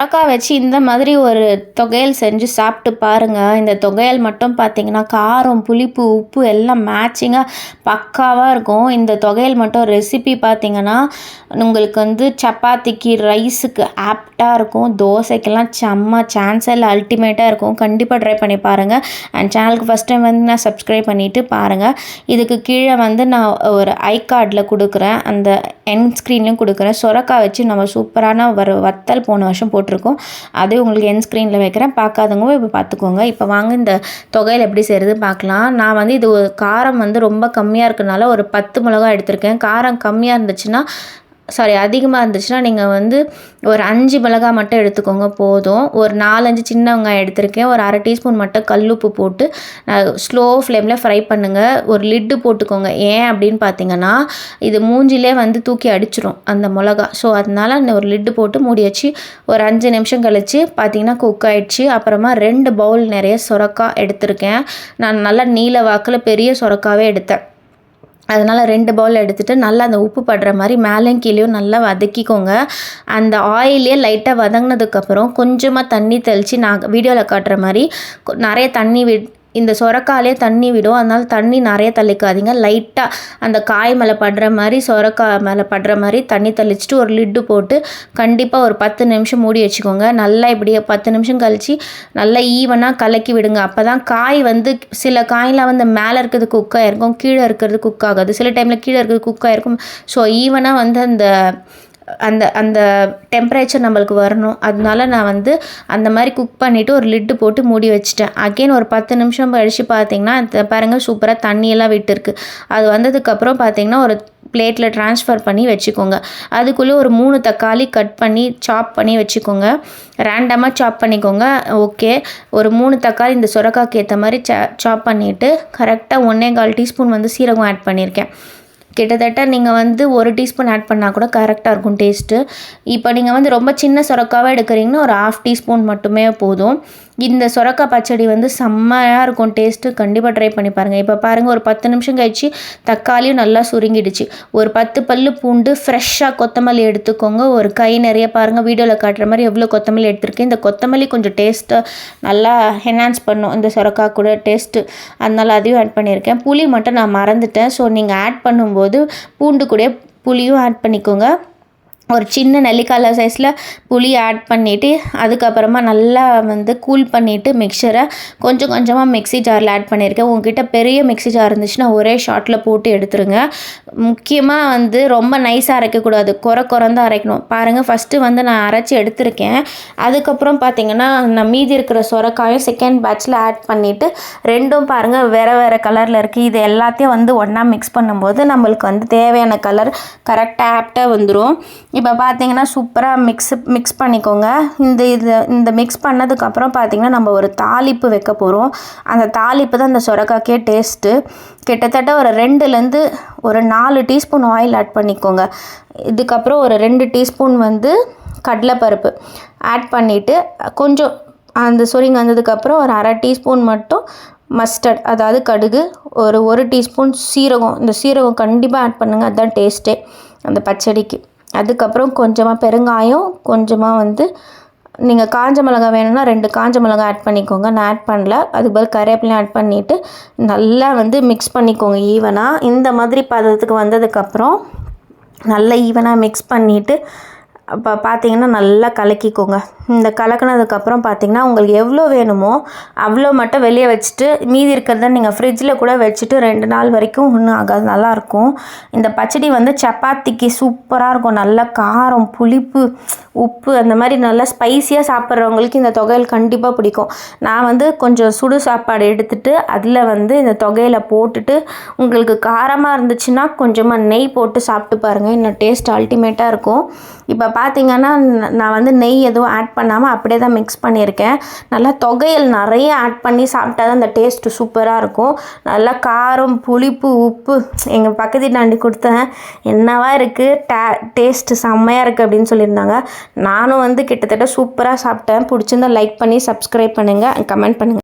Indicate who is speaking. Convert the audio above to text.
Speaker 1: சுரக்கா வச்சு இந்த மாதிரி ஒரு தொகையல் செஞ்சு சாப்பிட்டு பாருங்கள் இந்த தொகையல் மட்டும் பார்த்தீங்கன்னா காரம் புளிப்பு உப்பு எல்லாம் மேட்சிங்காக பக்காவாக இருக்கும். இந்த தொகையல் மட்டும் ரெசிபி பார்த்தீங்கன்னா உங்களுக்கு வந்து சப்பாத்திக்கு ரைஸுக்கு ஆப்டாக இருக்கும். தோசைக்கெல்லாம் செம்ம சான்சல் அல்டிமேட்டாக இருக்கும். கண்டிப்பாக ட்ரை பண்ணி பாருங்கள் அண்ட் சேனலுக்கு ஃபஸ்ட் டைம் வந்து நான் சப்ஸ்கிரைப் பண்ணிவிட்டு பாருங்கள் இதுக்கு கீழே வந்து நான் ஒரு ஐ கார்டில் கொடுக்குறேன். அந்த என் ஸ்க்ரீன்லையும் கொடுக்குறேன். சுரக்காய் வச்சு நம்ம சூப்பரான ஒரு வத்தல் போன வருஷம் போட்டு போட்டிருக்கோம். அதே உங்களுக்கு என் ஸ்க்ரீனில் வைக்கிறேன். பார்க்காதவங்க இப்போ பார்த்துக்கோங்க. இப்போ வாங்க இந்த தொகையில் எப்படி செய்கிறது பார்க்கலாம். நான் வந்து இது காரம் வந்து ரொம்ப கம்மியாக இருக்கனால ஒரு பத்து மிளகா எடுத்திருக்கேன். காரம் கம்மியாக இருந்துச்சுன்னா சாரி அதிகமாக இருந்துச்சுன்னா நீங்கள் வந்து ஒரு அஞ்சு மிளகாய் மட்டும் எடுத்துக்கோங்க போதும். ஒரு நாலஞ்சு சின்ன வெங்காயம் எடுத்திருக்கேன். ஒரு அரை டீஸ்பூன் மட்டும் கல்லுப்பு போட்டு ஸ்லோ ஃப்ளேமில் ஃப்ரை பண்ணுங்கள் ஒரு லிட்டு போட்டுக்கோங்க. ஏன் அப்படின்னு பார்த்தீங்கன்னா இது மூஞ்சிலே வந்து தூக்கி அடிச்சிடும் அந்த மிளகா. ஸோ அதனால் ஒரு லிட்டு போட்டு மூடி வச்சு ஒரு அஞ்சு நிமிஷம் கழித்து பார்த்தீங்கன்னா குக் ஆகிடுச்சு அப்புறமா ரெண்டு பவுல் நிறைய சுரக்காய் எடுத்திருக்கேன். நான் நல்லா நீல வாக்கில் பெரிய சுரக்காவே எடுத்தேன். அதனால் ரெண்டு பவுல் எடுத்துகிட்டு நல்லா அந்த உப்பு படுற மாதிரி மேலேயும் கீழேயும் நல்லா வதக்கிக்கோங்க. அந்த ஆயிலே லைட்டாக வதங்கினதுக்கப்புறம் கொஞ்சமாக தண்ணி தெளித்து நான் வீடியோவில் காட்டுற மாதிரி நிறைய தண்ணி விட் இந்த சொரக்காலே தண்ணி விடும். அதனால் தண்ணி நிறைய தள்ளிக்காதீங்க. லைட்டாக அந்த காய் மேலே படுற மாதிரி சொரக்காய் மேலே படுற மாதிரி தண்ணி தெளிச்சிட்டு ஒரு லிட்டு போட்டு கண்டிப்பாக ஒரு பத்து நிமிஷம் மூடி வச்சுக்கோங்க. நல்லா இப்படியே பத்து நிமிஷம் கழித்து நல்லா ஈவனாக கலக்கி விடுங்க. அப்போ தான் காய் வந்து சில காயெலாம் வந்து மேலே இருக்கிறது குக்காக இருக்கும் கீழே இருக்கிறது குக் ஆகாது. சில டைமில் கீழே இருக்கிறது குக்காக இருக்கும் ஸோ ஈவனாக வந்து அந்த அந்த அந்த டெம்பரேச்சர் நம்மளுக்கு வரணும். அதனால நான் வந்து அந்த மாதிரி குக் பண்ணிவிட்டு ஒரு லிட்டு போட்டு மூடி வச்சுட்டேன். அகெயின் ஒரு பத்து நிமிஷம் கழித்து பார்த்தீங்கன்னா பாருங்கள் சூப்பராக தண்ணியெல்லாம் விட்டுருக்கு. அது வந்ததுக்கப்புறம் பார்த்தீங்கன்னா ஒரு பிளேட்டில் ட்ரான்ஸ்ஃபர் பண்ணி வச்சுக்கோங்க. அதுக்குள்ளே ஒரு மூணு தக்காளி கட் பண்ணி சாப் பண்ணி வச்சுக்கோங்க. ரேண்டமாக சாப் பண்ணிக்கோங்க. ஓகே ஒரு மூணு தக்காளி இந்த சுரக்காய்க்கு ஏற்ற மாதிரி சாப் பண்ணிவிட்டு கரெக்டாக ஒன்றே கால் டீஸ்பூன் வந்து சீரகம் ஆட் பண்ணியிருக்கேன் கிட்டத்தட்ட நீங்கள் வந்து ஒரு டீஸ்பூன் ஆட் பண்ணால் கூட கரெக்டாக இருக்கும் டேஸ்ட்டு இப்போ நீங்கள் வந்து ரொம்ப சின்ன சுரக்காவாக எடுக்கிறீங்கன்னா ஒரு ஆஃப் டீஸ்பூன் மட்டுமே போதும். இந்த சுரக்காய் பச்சடி வந்து செம்மையாக இருக்கும். டேஸ்ட்டு கண்டிப்பாக ட்ரை பண்ணி பாருங்கள் இப்போ பாருங்கள் ஒரு பத்து நிமிஷம் கழிச்சு தக்காளியும் நல்லா சுருங்கிடுச்சு. ஒரு பத்து பல் பூண்டு ஃப்ரெஷ்ஷாக கொத்தமல்லி எடுத்துக்கோங்க. ஒரு கை நிறைய பாருங்கள் வீடியோவில் காட்டுற மாதிரி எவ்வளோ கொத்தமல்லி எடுத்திருக்கேன். இந்த கொத்தமல்லி கொஞ்சம் டேஸ்ட்டை நல்லா என்ஹான்ஸ் பண்ணும். இந்த சுரக்காய் கூட டேஸ்ட்டு அதனால் அதையும் ஆட் பண்ணியிருக்கேன். புளி மட்டும் நான் மறந்துட்டேன். ஸோ நீங்கள் ஆட் பண்ணும்போது பூண்டு கூட புளியும் ஆட் பண்ணிக்கோங்க. ஒரு சின்ன நெல்லிக்காய் சைஸில் புளி ஆட் பண்ணிவிட்டு அதுக்கப்புறமா நல்லா வந்து கூல் பண்ணிவிட்டு மிக்சரை கொஞ்சம் கொஞ்சமாக மிக்சி ஜாரில் ஆட் பண்ணியிருக்கேன். உங்ககிட்ட பெரிய மிக்சி ஜார் இருந்துச்சுன்னா ஒரே ஷாட்டில் போட்டு எடுத்துருங்க. முக்கியமாக வந்து ரொம்ப நைஸாக அரைக்கக்கூடாது குறை குறந்தான் அரைக்கணும். பாருங்கள் ஃபஸ்ட்டு வந்து நான் அரைச்சி எடுத்திருக்கேன். அதுக்கப்புறம் பார்த்திங்கன்னா நான் மீதி இருக்கிற சுரக்காயும் செகண்ட் பேட்சில் ஆட் பண்ணிவிட்டு ரெண்டும் பாருங்கள் வேறு வேறு கலரில் இருக்குது இது எல்லாத்தையும் வந்து ஒன்றா மிக்ஸ் பண்ணும்போது நம்மளுக்கு வந்து தேவையான கலர் கரெக்டாக ஆப்டாக வந்துடும் இப்போ பார்த்தீங்கன்னா சூப்பராக மிக்ஸ் மிக்ஸ் பண்ணிக்கோங்க. இந்த இது இந்த மிக்ஸ் பண்ணதுக்கப்புறம் பார்த்தீங்கன்னா நம்ம ஒரு தாளிப்பு வைக்க போகிறோம் அந்த தாளிப்பு தான் அந்த சுரக்காக்கே டேஸ்ட்டு கிட்டத்தட்ட ஒரு ரெண்டுலேருந்து ஒரு நாலு டீஸ்பூன் ஆயில் ஆட் பண்ணிக்கோங்க. இதுக்கப்புறம் ஒரு ரெண்டு டீஸ்பூன் வந்து கடலைப்பருப்பு ஆட் பண்ணிவிட்டு கொஞ்சம் அந்த சொரிங்க வந்ததுக்கப்புறம் ஒரு அரை டீஸ்பூன் மட்டும் மஸ்டர்ட் அதாவது கடுகு ஒரு ஒரு டீஸ்பூன் சீரகம். இந்த சீரகம் கண்டிப்பாக ஆட் பண்ணுங்கள் அதுதான் டேஸ்ட்டே அந்த பச்சடிக்கு. அதுக்கப்புறம் கொஞ்சமாக பெருங்காயம் கொஞ்சமாக வந்து நீங்கள் காஞ்ச மிளகா வேணும்னா ரெண்டு காஞ்ச மிளகா ஆட் பண்ணிக்கோங்க. நான் ஆட் பண்ணல. அதுக்கு பதில் கருவேப்பிலையும் ஆட் பண்ணிவிட்டு நல்லா வந்து மிக்ஸ் பண்ணிக்கோங்க ஈவனாக இந்த மாதிரி பதத்துக்கு வந்ததுக்கப்புறம் நல்லா ஈவனாக மிக்ஸ் பண்ணிவிட்டு அப்போ பார்த்தீங்கன்னா நல்லா கலக்கிக்கோங்க. இந்த கலக்கினதுக்கப்புறம் பார்த்தீங்கன்னா உங்களுக்கு எவ்வளோ வேணுமோ அவ்வளோ மட்டும் வெளியே வச்சுட்டு மீதி இருக்கிறத நீங்கள் ஃப்ரிட்ஜில் கூட வச்சுட்டு ரெண்டு நாள் வரைக்கும் ஒன்றும் ஆகாது நல்லாயிருக்கும் இந்த பச்சடி வந்து சப்பாத்திக்கு சூப்பராக இருக்கும். நல்லா காரம் புளிப்பு உப்பு அந்த மாதிரி நல்லா ஸ்பைஸியாக சாப்பிட்றவங்களுக்கு இந்த தொகையில் கண்டிப்பாக பிடிக்கும். நான் வந்து கொஞ்சம் சுடு சாப்பாடு எடுத்துகிட்டு அதில் வந்து இந்த தொகையில் போட்டுட்டு உங்களுக்கு காரமாக இருந்துச்சுன்னா கொஞ்சமாக நெய் போட்டு சாப்பிட்டு பாருங்கள் இன்னும் டேஸ்ட் அல்டிமேட்டாக இருக்கும். இப்போ பார்த்தீங்கன்னா நான் வந்து நெய் எதுவும் ஆட் பண்ணாமல் அப்படியே தான் மிக்ஸ் பண்ணியிருக்கேன். நல்லா தொகையல் நிறைய ஆட் பண்ணி சாப்பிட்டா தான் அந்த டேஸ்ட்டு சூப்பராக இருக்கும். நல்லா காரம் புளிப்பு உப்பு எங்கள் பக்கத்து தாண்டி கொடுத்தேன். என்னவா இருக்குது டே டேஸ்ட்டு செம்மையாக இருக்குது அப்படின்னு சொல்லியிருந்தாங்க. நானும் வந்து கிட்டத்தட்ட சூப்பராக சாப்பிட்டேன். பிடிச்சிருந்தா லைக் பண்ணி சப்ஸ்கிரைப் பண்ணுங்கள் கமெண்ட் பண்ணுங்கள்